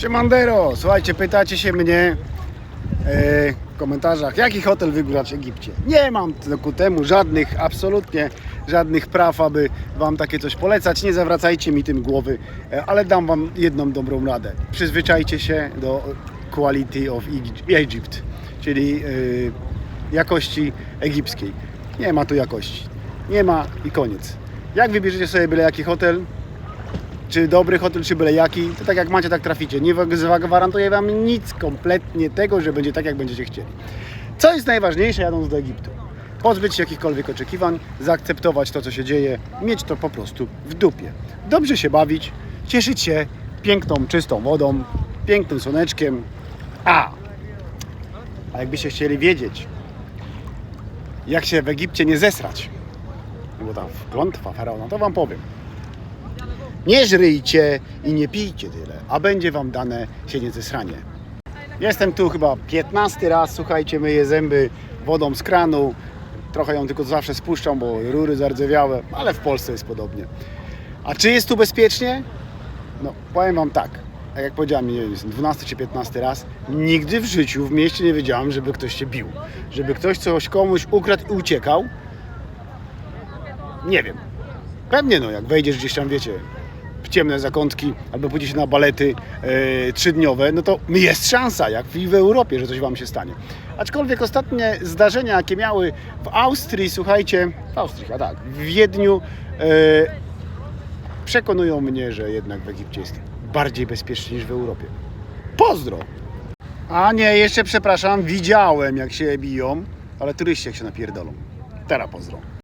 Siemandero, słuchajcie, pytacie się mnie e, w komentarzach, jaki hotel wybrać w Egipcie. Nie mam ku temu żadnych, absolutnie żadnych praw, aby Wam takie coś polecać. Nie zawracajcie mi tym głowy, e, ale dam Wam jedną dobrą radę. Przyzwyczajcie się do quality of Egy- Egypt, czyli e, jakości egipskiej. Nie ma tu jakości. Nie ma i koniec. Jak wybierzecie sobie byle jaki hotel, czy dobry hotel, czy byle jaki, to tak jak macie, tak traficie. Nie zagwarantuję Wam nic kompletnie tego, że będzie tak, jak będziecie chcieli. Co jest najważniejsze jadąc do Egiptu? Pozbyć się jakichkolwiek oczekiwań, zaakceptować to, co się dzieje, mieć to po prostu w dupie. Dobrze się bawić, cieszyć się piękną, czystą wodą, pięknym słoneczkiem. A! A jakbyście chcieli wiedzieć, jak się w Egipcie nie zesrać, bo tam klątwa faraona, to Wam powiem. Nie żryjcie i nie pijcie tyle, a będzie wam dane nie zesranie. Jestem tu chyba 15 raz, słuchajcie, myję zęby wodą z kranu. Trochę ją tylko zawsze spuszczam, bo rury zardzewiałe, ale w Polsce jest podobnie. A czy jest tu bezpiecznie? No, powiem wam tak. Tak jak powiedziałem, nie wiem, jest 12 czy 15 raz, nigdy w życiu w mieście nie wiedziałem, żeby ktoś się bił. Żeby ktoś coś komuś ukradł i uciekał. Nie wiem. Pewnie no, jak wejdziesz gdzieś tam, wiecie, w ciemne zakątki albo pójdziecie na balety e, trzydniowe, no to jest szansa, jak i w Europie, że coś Wam się stanie. Aczkolwiek ostatnie zdarzenia, jakie miały w Austrii, słuchajcie, w Austrii, a tak, w Wiedniu, e, przekonują mnie, że jednak w Egipcie jest bardziej bezpiecznie niż w Europie. Pozdro! A nie, jeszcze przepraszam, widziałem jak się biją, ale turyści jak się napierdolą. Teraz pozdro.